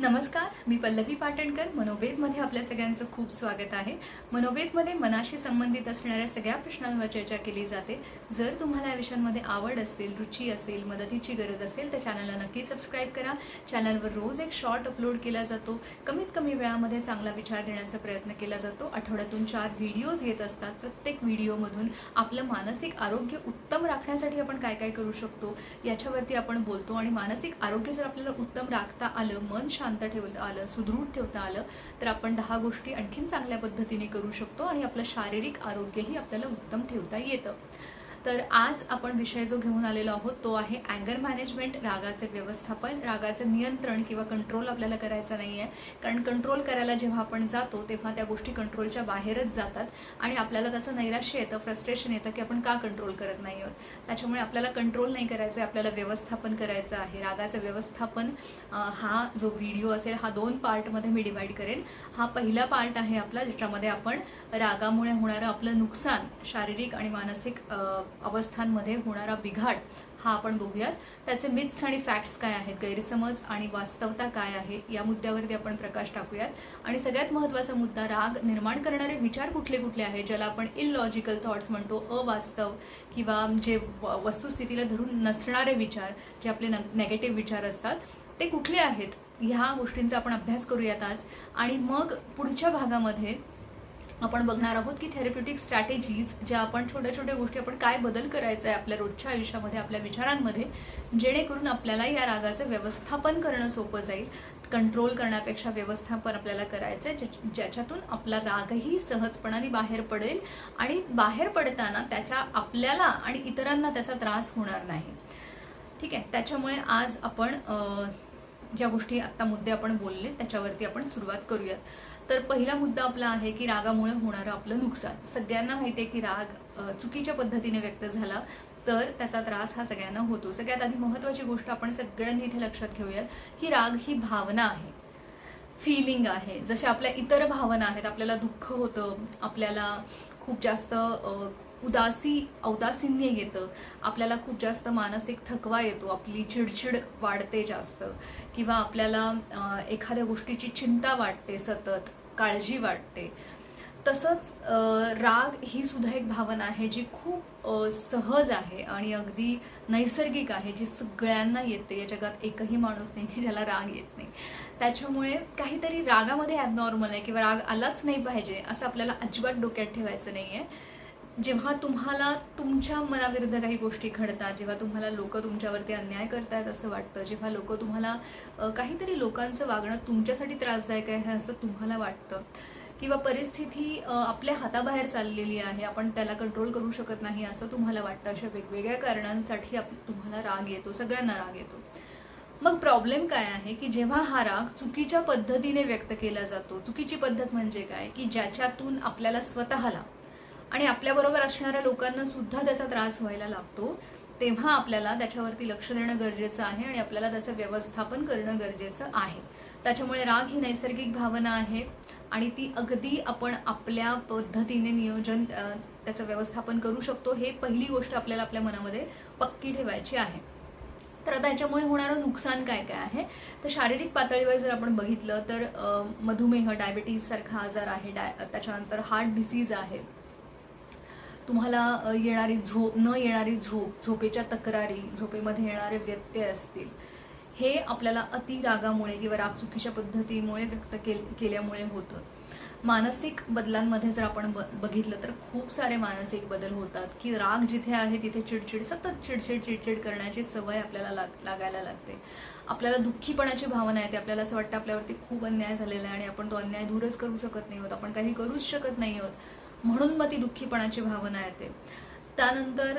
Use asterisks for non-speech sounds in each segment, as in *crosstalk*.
नमस्कार मी पल्लवी पाटणकर. मनोवेदमध्ये आपल्या सगळ्यांचं खूप स्वागत आहे. मनोवेदमध्ये मनाशी संबंधित असणाऱ्या सगळ्या प्रश्नांवर चर्चा केली जाते. जर तुम्हाला या विषयांमध्ये आवड असेल रुची असेल मदतीची गरज असेल तर चॅनलला नक्की सबस्क्राईब करा. चॅनलवर रोज एक शॉर्ट अपलोड केला जातो. कमीत कमी वेळामध्ये चांगला विचार देण्याचा प्रयत्न केला जातो. आठवड्यातून चार व्हिडिओज येत असतात. प्रत्येक व्हिडिओमधून आपलं मानसिक आरोग्य उत्तम राखण्यासाठी आपण काय काय करू शकतो याच्यावरती आपण बोलतो. आणि मानसिक आरोग्य जर आपल्याला उत्तम राखता आलं मन शांत शांत ठेवता आलं सुदृढ ठेवता आलं तर आपण दहा गोष्टी आणखीन चांगल्या पद्धतीने करू शकतो आणि आपलं शारीरिक आरोग्यही आपल्याला उत्तम ठेवता येतं. तर आज आपण विषय जो घेऊन आलेलो आहोत तो आहे अँगर मॅनेजमेंट रागाचे व्यवस्थापन. रागाचे नियंत्रण किंवा कंट्रोल आपल्याला करायचं नाही आहे कारण कंट्रोल करायला जेव्हा आपण जातो तेव्हा त्या गोष्टी कंट्रोलच्या बाहेरच जातात. आणि आपल्याला त्याचं नैराश्य येतं फ्रस्ट्रेशन येतं की आपण का कंट्रोल करत नाही आहोत. त्याच्यामुळे आपल्याला कंट्रोल नाही करायचं आहे आपल्याला व्यवस्थापन करायचं आहे. रागाचं व्यवस्थापन हा जो व्हिडिओ असेल हा दोन पार्टमध्ये मी डिवाईड करेन. हा पहिला पार्ट आहे आपला ज्याच्यामध्ये आपण रागामुळे होणारं आपलं नुकसान शारीरिक आणि मानसिक अवस्थांमध्ये होणारा बिघाड हा आपण बघूयात. त्याचे मिथ्स आणि फॅक्ट्स काय आहेत? गैरसमज आणि वास्तवता काय आहे? या मुद्द्यावरती आपण प्रकाश टाकूयात. आणि सगळ्यात महत्त्वाचा मुद्दा राग निर्माण करणारे विचार कुठले कुठले आहेत? ज्याला आपण इलॉजिकल थॉट्स म्हणतो अवास्तव किंवा जे व- वस्तुस्थितीला धरून नसणारे विचार जे आपले नेगेटिव्ह विचार असतात ते कुठले आहेत? ह्या गोष्टींचा आपण अभ्यास करूयात आज. आणि मग पुढच्या भागामध्ये आपण बघणार आहोत की थेरप्युटिक स्ट्रॅटेजीज ज्या आपण छोट्या छोट्या गोष्टी आपण काय बदल करायचं आहे आपल्या रोजच्या आयुष्यामध्ये आपल्या विचारांमध्ये जेणेकरून आपल्याला या रागाचं व्यवस्थापन करणं सोपं जाईल. कंट्रोल करण्यापेक्षा व्यवस्थापन आपल्याला करायचं आहे ज्या- ज्याच्यातून आपला रागही सहजपणाने बाहेर पडेल आणि बाहेर पडताना त्याच्या आपल्याला आणि इतरांना त्याचा त्रास होणार नाही. ठीक आहे त्याच्यामुळे आज आपण ज्या गोष्टी आत्ता मुद्दे आपण बोलले त्याच्यावरती आपण सुरुवात करूयात. तर पहिला मुद्दा आपला आहे की रागामुळे होणारं आपलं नुकसान. सगळ्यांना माहिती आहे की राग चुकीच्या पद्धतीने व्यक्त झाला तर त्याचा त्रास हा सगळ्यांना होतो. सगळ्यात आधी महत्त्वाची गोष्ट आपण सगळ्यांनी इथे लक्षात घेऊयात की राग ही भावना आहे. फिलिंग आहे. जसे आपल्या इतर भावना आहेत आपल्याला दुःख होतं आपल्याला खूप जास्त उदासी औदासीन्य येतं आपल्याला खूप जास्त मानसिक थकवा येतो आपली चिडचिड वाढते जास्त किंवा आपल्याला एखाद्या गोष्टीची चिंता वाटते सतत. काळजी वाटते. तसंच राग ही सुद्धा एक भावना आहे जी खूप सहज आहे आणि अगदी नैसर्गिक आहे जी सगळ्यांना येते. या जगात एकही माणूस नाही की ज्याला राग येत नाही. त्याच्यामुळे काहीतरी रागामध्ये ॲबनॉर्मल आहे किंवा राग आलाच नाही पाहिजे असं आपल्याला अजिबात डोक्यात ठेवायचं नाही आहे जेव्हा तुम्हाला तुमच्या मनाविरुद्ध काही गोष्टी घडतात जेव्हा तुम्हाला लोक तुमच्यावरती अन्याय करतायत असं वाटतं जेव्हा लोक तुम्हाला काहीतरी लोकांचं वागणं तुमच्यासाठी त्रासदायक आहे असं तुम्हाला वाटतं? किंवा परिस्थिती आपल्या हाताबाहेर चाललेली आहे आपण त्याला कंट्रोल करू शकत नाही असं तुम्हाला वाटतं? अशा वेगवेगळ्या कारणांसाठी आप तुम्हाला राग येतो सगळ्यांना राग येतो. मग प्रॉब्लेम काय आहे की जेव्हा हा राग चुकीच्या पद्धतीने व्यक्त केला जातो चुकीची पद्धत म्हणजे काय? की ज्याच्यातून आपल्याला स्वतःला आणि आपल्याबरोबर असणाऱ्या लोकांना सुद्धा त्याचा त्रास व्हायला लागतो. तेव्हा आपल्याला त्याच्यावरती लक्ष देणं गरजेचं आहे आणि आपल्याला त्याचं व्यवस्थापन करणं गरजेचं आहे. त्याच्यामुळे राग ही नैसर्गिक भावना आहे आणि ती अगदी आपण आपल्या पद्धतीने नियोजन त्याचं व्यवस्थापन करू शकतो हे पहिली गोष्ट आपल्याला आपल्या मनामध्ये पक्की ठेवायची आहे. तर त्याच्यामुळे होणारं नुकसान काय काय आहे? तर शारीरिक पातळीवर जर आपण बघितलं तर मधुमेह डायबिटीजसारखा आजार आहे डाय त्याच्यानंतर हार्ट डिसीज आहे. तुम्हाला येणारी झोप न येणारी झोप झोपेच्या तक्रारी झोपेमध्ये येणारे व्यत्यय असतील हे आपल्याला अतिरागामुळे किंवा राग चुकीच्या पद्धतीमुळे व्यक्त केल केल्यामुळे होतं. मानसिक बदलांमध्ये जर आपण ब बघितलं तर खूप सारे मानसिक बदल होतात की राग जिथे आहे तिथे चिडचिड सतत चिडचिड चिडचिड करण्याची सवय आपल्याला लाग लागायला लागते. आपल्याला दुःखीपणाची भावना येते आपल्याला असं वाटतं आपल्यावरती खूप अन्याय झालेला आहे आणि आपण तो अन्याय दूरच करू शकत नाही आहोत आपण काही करूच शकत नाही आहोत. म्हणून मग ती दुःखीपणाची भावना येते. त्यानंतर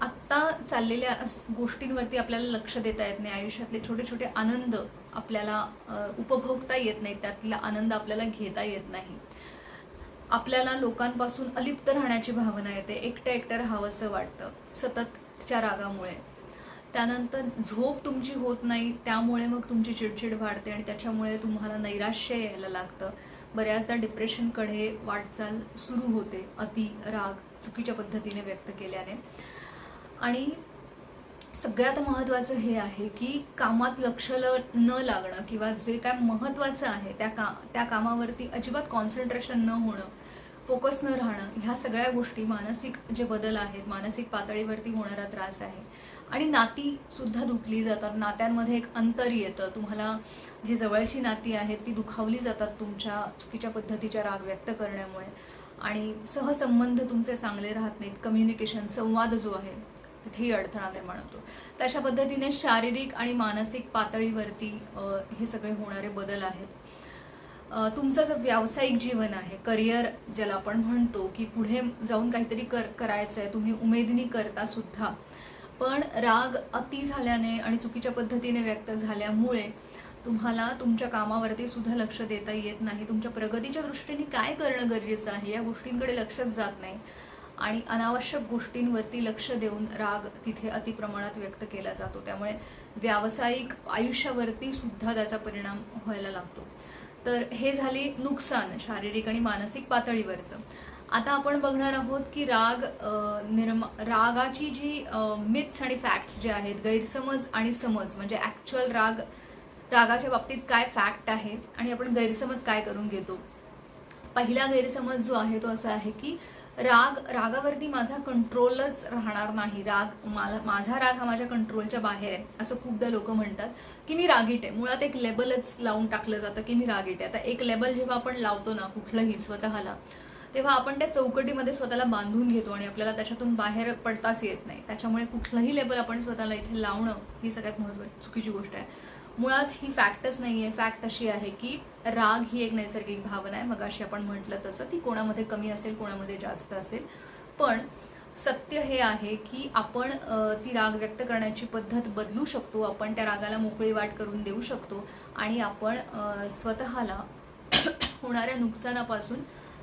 आत्ता चाललेल्या गोष्टींवरती आपल्याला लक्ष देता येत नाही. आयुष्यातले छोटे छोटे आनंद आपल्याला उपभोगता येत नाहीत. त्यातला आनंद आपल्याला घेता येत नाही. आपल्याला लोकांपासून अलिप्त राहण्याची भावना येते. एकटं एकटं राहावंसं वाटतं सततच्या रागामुळे. त्यानंतर झोप तुमची होत नाही त्यामुळे मग तुमची चिडचिड वाढते आणि त्याच्यामुळे तुम्हाला नैराश्य यायला लागतं. बऱ्याचदा डिप्रेशनकडे वाटचाल सुरू होते अति राग चुकीच्या पद्धतीने व्यक्त केल्याने. आणि सगळ्यात महत्त्वाचं हे आहे की कामात लक्ष ल न लागणं किंवा जे काय महत्त्वाचं आहे त्या का त्या कामावरती अजिबात कॉन्सन्ट्रेशन न होणं फोकस न राहणं ह्या सगळ्या गोष्टी मानसिक जे बदल आहेत मानसिक पातळीवरती होणारा त्रास आहे. आणि नातीसुद्धा दुखली जातात. नात्यांमध्ये एक अंतर येतं. तुम्हाला जी जवळची नाती आहेत ती दुखावली जातात तुमच्या चुकीच्या पद्धतीच्या राग व्यक्त करण्यामुळे. आणि सहसंबंध तुमचे चांगले राहत नाहीत. कम्युनिकेशन संवाद जो आहे तिथेही अडथळा निर्माण होतो. तशा पद्धतीने शारीरिक आणि मानसिक पातळीवरती हे सगळे होणारे बदल आहेत. तुमचं जे व्यावसायिक जीवन आहे करिअर ज्याला आपण म्हणतो की पुढे जाऊन काहीतरी कर करायचं आहे तुम्ही उमेदनी करता सुद्धा पण राग अति झाल्याने आणि चुकीच्या पद्धतीने व्यक्त झाल्यामुळे तुम्हाला तुमच्या कामावरती सुद्धा लक्ष देता येत नाही. तुमच्या प्रगतीच्या दृष्टीने काय करणं गरजेचं आहे या गोष्टींकडे लक्षच जात नाही. आणि अनावश्यक गोष्टींवरती लक्ष देऊन राग तिथे अतिप्रमाणात व्यक्त केला जातो. त्यामुळे व्यावसायिक आयुष्यावरती सुद्धा त्याचा परिणाम व्हायला लागतो. तर हे झाले नुकसान शारीरिक आणि मानसिक पातळीवरचं. आता आपण बघणार आहोत की राग निर्मा रागाची जी मिथ्स आणि फॅक्ट्स जे आहेत गैरसमज आणि समज म्हणजे ॲक्च्युअल राग रागाच्या बाबतीत काय फॅक्ट आहे आणि आपण गैरसमज काय करून घेतो? पहिला गैरसमज जो आहे तो असा आहे की राग रागावरती माझा कंट्रोलच राहणार नाही. राग मला माझा राग हा माझ्या कंट्रोलच्या बाहेर आहे. असं खूपदा लोक म्हणतात की मी रागीट आहे. मुळात एक लेबलच लावून टाकलं जातं की मी रागीट आहे. आता एक लेबल जेव्हा आपण लावतो ना कुठलंही स्वतःला तेव्हा आपण त्या चौकटीमध्ये स्वतःला बांधून घेतो आणि आपल्याला त्याच्यातून बाहेर पडताच येत नाही. त्याच्यामुळे कुठलंही लेबल आपण स्वतःला इथे लावणं ही सगळ्यात महत्त्वाची चुकीची गोष्ट आहे. मुळात ही फॅक्टच नाही आहे फॅक्ट अशी आहे की राग ही एक नैसर्गिक भावना आहे. मग अशी आपण म्हटलं तसं ती कोणामध्ये कमी असेल कोणामध्ये जास्त असेल. पण सत्य हे आहे की आपण ती राग व्यक्त करण्याची पद्धत बदलू शकतो. आपण त्या रागाला मोकळी वाट करून देऊ शकतो. आणि आपण स्वतःला होणाऱ्या नुकसानापासून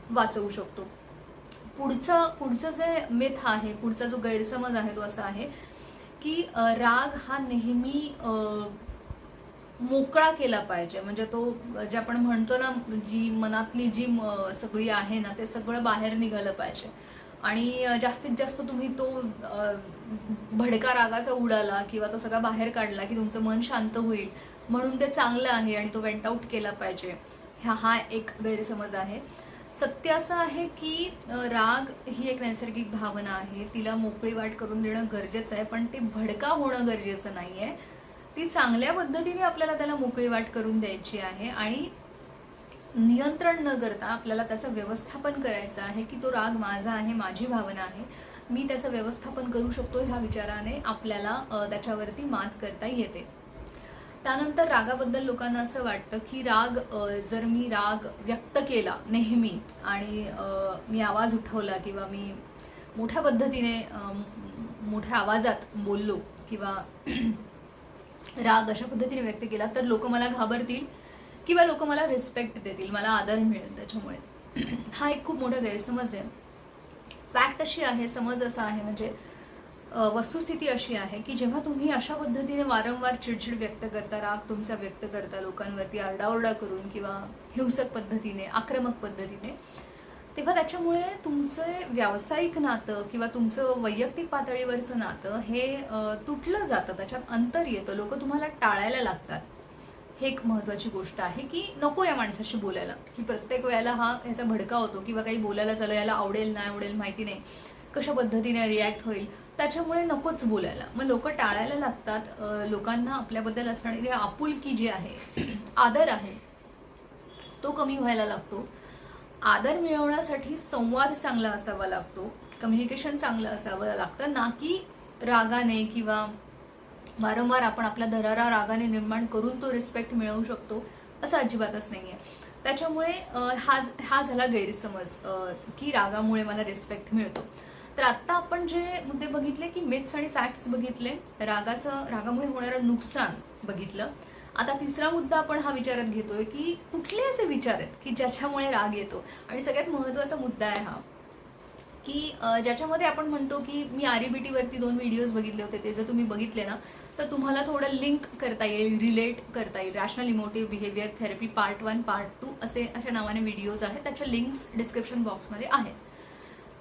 वाचवू शकतो. पुढचं पुढचं जे मेथ आहे पुढचा जो गैरसमज आहे तो असा आहे की राग हा नेहमी मोकळा केला पाहिजे. म्हणजे तो जे आपण म्हणतो ना जी मनातली जी सगळी आहे ना ते सगळं बाहेर निघालं पाहिजे. आणि जास्तीत जास्त तुम्ही तो भडका रागाचा उडाला किंवा तो सगळा बाहेर काढला की तुमचं मन शांत होईल म्हणून ते चांगलं आहे आणि तो वेंट आउट केला पाहिजे. ह्या हा एक गैरसमज आहे. सत्य असं आहे की राग ही एक नैसर्गिक भावना आहे. तिला मोकळी वाट करून देणं गरजेचं आहे पण ते भडका होणं गरजेचं नाही आहे ती चांगल्या पद्धतीने आपल्याला त्याला मोकळी वाट करून द्यायची आहे आणि नियंत्रण न करता आपल्याला त्याचं व्यवस्थापन करायचं आहे की तो राग माझा आहे माझी भावना आहे. मी त्याचं व्यवस्थापन करू शकतो ह्या विचाराने आपल्याला त्याच्यावरती मात करता येते. त्यानंतर रागाबद्दल लोकांना असं वाटतं की राग जर मी राग व्यक्त केला नेहमी आणि मी आवाज उठवला किंवा मी मोठ्या पद्धतीने मोठ्या आवाजात बोललो किंवा *clears throat* राग अशा पद्धतीने व्यक्त केला तर लोक मला घाबरतील किंवा लोक मला रिस्पेक्ट देतील मला आदर मिळेल त्याच्यामुळे. *clears throat* हा एक खूप मोठा गैरसमज आहे. फॅक्ट अशी आहे समज असा आहे म्हणजे वस्तुस्थिती अशी आहे की जेव्हा तुम्ही अशा पद्धतीने वारंवार चिडचिड व्यक्त करता राग तुमचा व्यक्त करता लोकांवरती आरडाओरडा करून किंवा हिंसक पद्धतीने आक्रमक पद्धतीने तेव्हा त्याच्यामुळे तुमचे व्यावसायिक नातं किंवा तुमचं वैयक्तिक पातळीवरचं नातं हे तुटलं जातं. त्याच्यात अंतर येतं. लोक तुम्हाला टाळायला लागतात. हे एक महत्त्वाची गोष्ट आहे की नको या माणसाशी बोलायला. की प्रत्येक वेळेला हा याचा भडका होतो किंवा काही बोलायला चालू याला आवडेल नाही आवडेल माहिती नाही. कशा पद्धतीने रिॲक्ट होईल? त्याच्यामुळे नकोच बोलायला. मग लोक टाळायला लागतात. लोकांना आपल्याबद्दल असणारी आपुलकी जी आहे *clears throat* आदर आहे तो कमी व्हायला लागतो. आदर मिळवण्यासाठी संवाद चांगला असावा लागतो. कम्युनिकेशन चांगलं असावं लागतं. ना की रागाने किंवा वारंवार आपण आपला दरारा रागाने निर्माण करून तो रिस्पेक्ट मिळवू शकतो असं अजिबातच नाही आहे त्याच्यामुळे हा हा झाला गैरसमज की रागामुळे मला रिस्पेक्ट मिळतो. तर आत्ता आपण जे मुद्दे बघितले की मिथ्स आणि फॅक्ट्स बघितले रागाचं रागामुळे होणारं नुकसान बघितलं. आता तिसरा मुद्दा आपण हा विचारात घेतोय की कुठले असे विचार आहेत की ज्याच्यामुळे राग येतो? आणि सगळ्यात महत्त्वाचा मुद्दा आहे हा की ज्याच्यामध्ये आपण म्हणतो की मी आर बी टीवरती दोन व्हिडिओज बघितले होते ते जर तुम्ही बघितले ना तर तुम्हाला थोडं लिंक करता येईल रिलेट करता येईल. Rational emotive behaviour therapy part one part two असे अशा नावाने व्हिडिओज आहेत त्याच्या लिंक्स डिस्क्रिप्शन बॉक्समध्ये आहेत.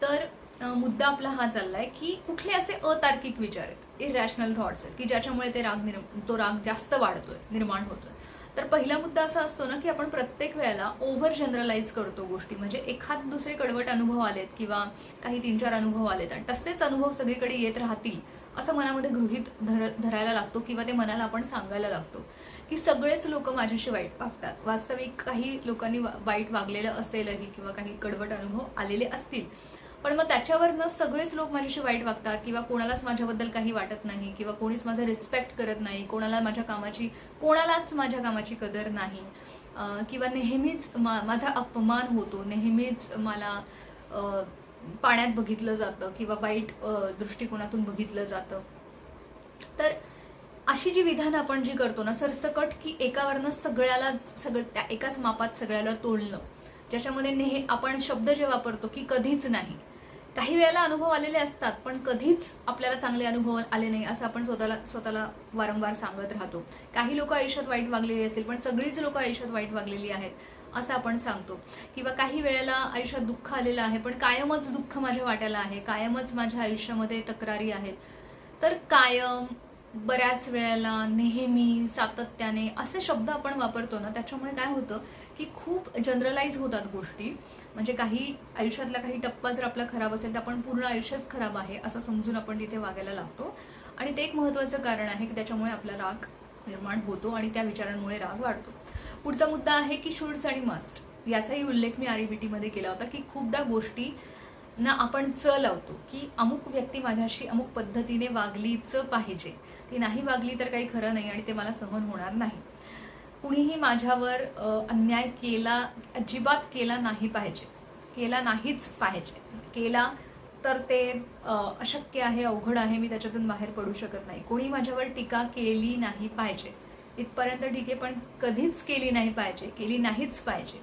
तर मुद्दा आपला हा चाललाय की कुठले असे अतार्किक विचार आहेत इरॅशनल थॉट्स आहेत की ज्याच्यामुळे ते राग निर्म तो राग जास्त वाढतोय निर्माण होतोय. तर पहिला मुद्दा असा असतो ना की आपण प्रत्येक वेळेला ओव्हर जनरलाइज करतो गोष्टी. म्हणजे एखाद दुसरे कडवट अनुभव आलेत किंवा काही तीन चार अनुभव आलेत आणि तसेच अनुभव सगळीकडे येत राहतील असं मनामध्ये गृहीत धर धरायला लागतो किंवा ते मनाला आपण सांगायला लागतो की सगळेच लोक माझ्याशी वाईट वागतात. वास्तविक काही लोकांनी वाईट वागलेलं असेलही किंवा काही कडवट अनुभव आलेले असतील पण मग त्याच्यावरनं सगळेच लोक माझ्याशी वाईट वागतात किंवा कोणालाच माझ्याबद्दल काही वाटत नाही किंवा कोणीच माझा रिस्पेक्ट करत नाही कोणाला माझ्या कामाची कोणालाच माझ्या कामाची कदर नाही. किंवा नेहमीच मा माझा अपमान होतो नेहमीच मला पाण्यात बघितलं जातं किंवा वाईट दृष्टिकोनातून बघितलं जातं. तर अशी जी विधानं आपण जी करतो ना सरसकट की एकावरनं सगळ्यालाच सगळं त्या एकाच मापात सगळ्याला तोडणं ज्याच्यामध्ये नेह आपण शब्द जे वापरतो की कधीच नाही. काही वेळेला अनुभव आलेले असतात पण कधीच आपल्याला चांगले अनुभव आले नाही असं आपण स्वतःला स्वतःला वारंवार सांगत राहतो. काही लोक आयुष्यात वाईट वागलेली असतील पण सगळीच लोक आयुष्यात वाईट वागलेली आहेत असं आपण सांगतो. किंवा काही वेळेला आयुष्यात दुःख आलेलं आहे पण कायमच दुःख माझ्या वाट्याला आहे कायमच माझ्या आयुष्यामध्ये तक्रारी आहेत. तर कायम बऱ्याच वेळेला नेहमी सातत्याने असे शब्द आपण वापरतो ना त्याच्यामुळे काय होतं की खूप जनरलाइज होतात गोष्टी. म्हणजे काही आयुष्यातला काही टप्पा जर आपला खराब असेल तर आपण पूर्ण आयुष्यच खराब आहे असं समजून आपण तिथे वागायला लागतो. आणि ते एक महत्त्वाचं कारण आहे की त्याच्यामुळे आपला राग निर्माण होतो आणि त्या विचारांमुळे राग वाढतो. पुढचा मुद्दा आहे की शुड्स आणि मस्ट याचाही उल्लेख मी आरमध्ये केला होता की खूपदा गोष्टी ना आपण च लावतो की अमुक व्यक्ती माझ्याशी अमुक पद्धतीने वागलीच पाहिजे. ती नाही वागली तर काही खरं नाही आणि ते मला सहन होणार नाही. कुणीही माझ्यावर अन्याय केला अजिबात केला नाही पाहिजे. केला नाहीच पाहिजे. केला तर ते अशक्य आहे अवघड आहे मी त्याच्यातून बाहेर पडू शकत नाही. कोणी माझ्यावर टीका केली नाही पाहिजे. इथपर्यंत ठीक आहे पण कधीच केली नाही पाहिजे. केली नाहीच पाहिजे.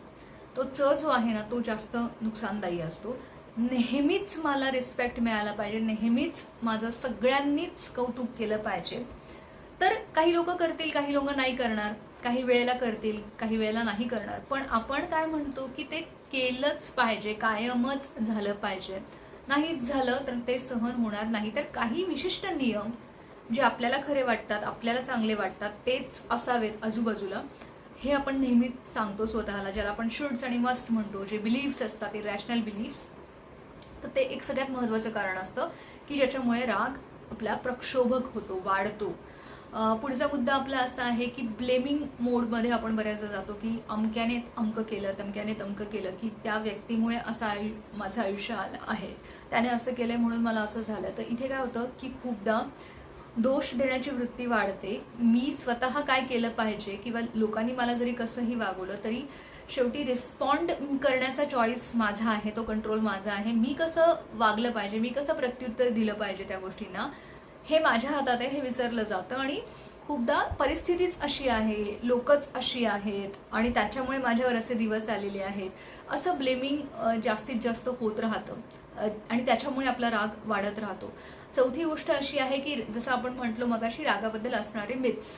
तो च जो आहे ना तो जास्त नुकसानदायी असतो. नेहमीच मला रिस्पेक्ट मिळाला पाहिजे. नेहमीच माझं सगळ्यांनीच कौतुक केलं पाहिजे. तर काही लोक करतील काही लोक नाही करणार. काही वेळेला करतील काही वेळेला नाही करणार. पण आपण काय म्हणतो की ते केलंच पाहिजे कायमच झालं पाहिजे. नाहीच झालं तर ते सहन होणार नाही. तर काही विशिष्ट नियम जे आपल्याला खरे वाटतात आपल्याला चांगले वाटतात तेच असावेत आजूबाजूला. हे आपण नेहमीच सांगतो स्वतःला ज्याला आपण शुड्स आणि मस्ट म्हणतो. जे बिलीफ्स असतात ते रॅशनल बिलीफ्स तर ते एक सगळ्यात महत्त्वाचं कारण असतं की ज्याच्यामुळे राग आपला प्रक्षोभक होतो वाढतो. पुढचा मुद्दा आपला असा आहे की ब्लेमिंग मोडमध्ये आपण बऱ्याचदा जातो की अमक्याने अमकं केलं तमक्याने तमकं केलं की त्या व्यक्तीमुळे असं आयु माझं आयुष्य आलं आहे. त्याने असं केलं आहे म्हणून मला असं झालं. तर इथे काय होतं की खूपदा दोष देण्याची वृत्ती वाढते. मी स्वतः काय केलं पाहिजे किंवा लोकांनी मला जरी कसंही वागवलं तरी शेवटी रिस्पॉन्ड करण्याचा चॉईस माझा आहे तो कंट्रोल माझा आहे. मी कसं वागलं पाहिजे मी कसं प्रत्युत्तर दिलं पाहिजे त्या गोष्टींना हे माझ्या हातात आहे हे विसरलं जातं. आणि खूपदा परिस्थितीच अशी आहे लोकच अशी आहेत आणि त्याच्यामुळे माझ्यावर असे दिवस आलेले आहेत. असं ब्लेमिंग जास्तीत जास्त होत राहतं. आणि त्याच्यामुळे आपला राग वाढत राहतो. चौथी गोष्ट अशी आहे की जसं आपण म्हटलो मगाशी रागाबद्दल असणारे मिथ्स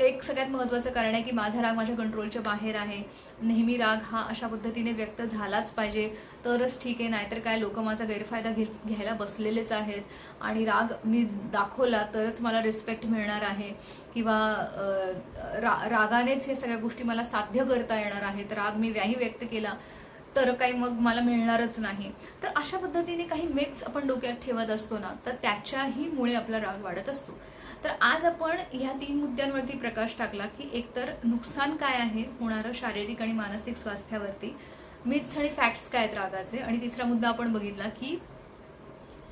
ते एक सगळ्यात महत्त्वाचं कारण आहे की माझा राग माझ्या कंट्रोलच्या बाहेर आहे. नेहमी राग हा अशा पद्धतीने व्यक्त झालाच पाहिजे. तरच ठीक आहे नाहीतर काय लोक माझा गैरफायदा घे घ्यायला बसलेलेच आहेत. आणि राग मी दाखवला तरच मला रिस्पेक्ट मिळणार आहे. किंवा रा रागानेच हे सगळ्या गोष्टी मला साध्य करता येणार आहेत. राग मी व्याही व्यक्त केला तर काही मग मला मिळणारच नाही. तर अशा पद्धतीने काही मेक्स आपण डोक्यात ठेवत असतो ना तर त्याच्याही मुळे आपला राग वाढत असतो. तर आज आपण ह्या तीन मुद्द्यांवरती प्रकाश टाकला की एकतर नुकसान काय आहे होणारं शारीरिक आणि मानसिक स्वास्थ्यावरती मिथ्स आणि फॅक्ट्स काय आहेत रागाचे? आणि तिसरा मुद्दा आपण बघितला की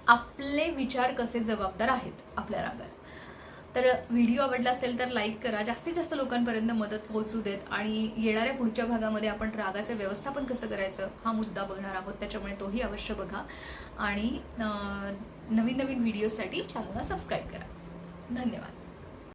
आपले विचार कसे जबाबदार आहेत आपल्या रागाला तर व्हिडिओ आवडला असेल तर लाईक करा. जास्तीत जास्त लोकांपर्यंत मदत पोहोचू देत आणि येणाऱ्या पुढच्या भागामध्ये आपण रागाचं व्यवस्थापन कसं करायचं हा मुद्दा बघणार आहोत. त्याच्यामुळे तोही अवश्य बघा. आणि नवीन नवीन व्हिडिओसाठी चॅनलला सबस्क्राईब करा. धन्यवाद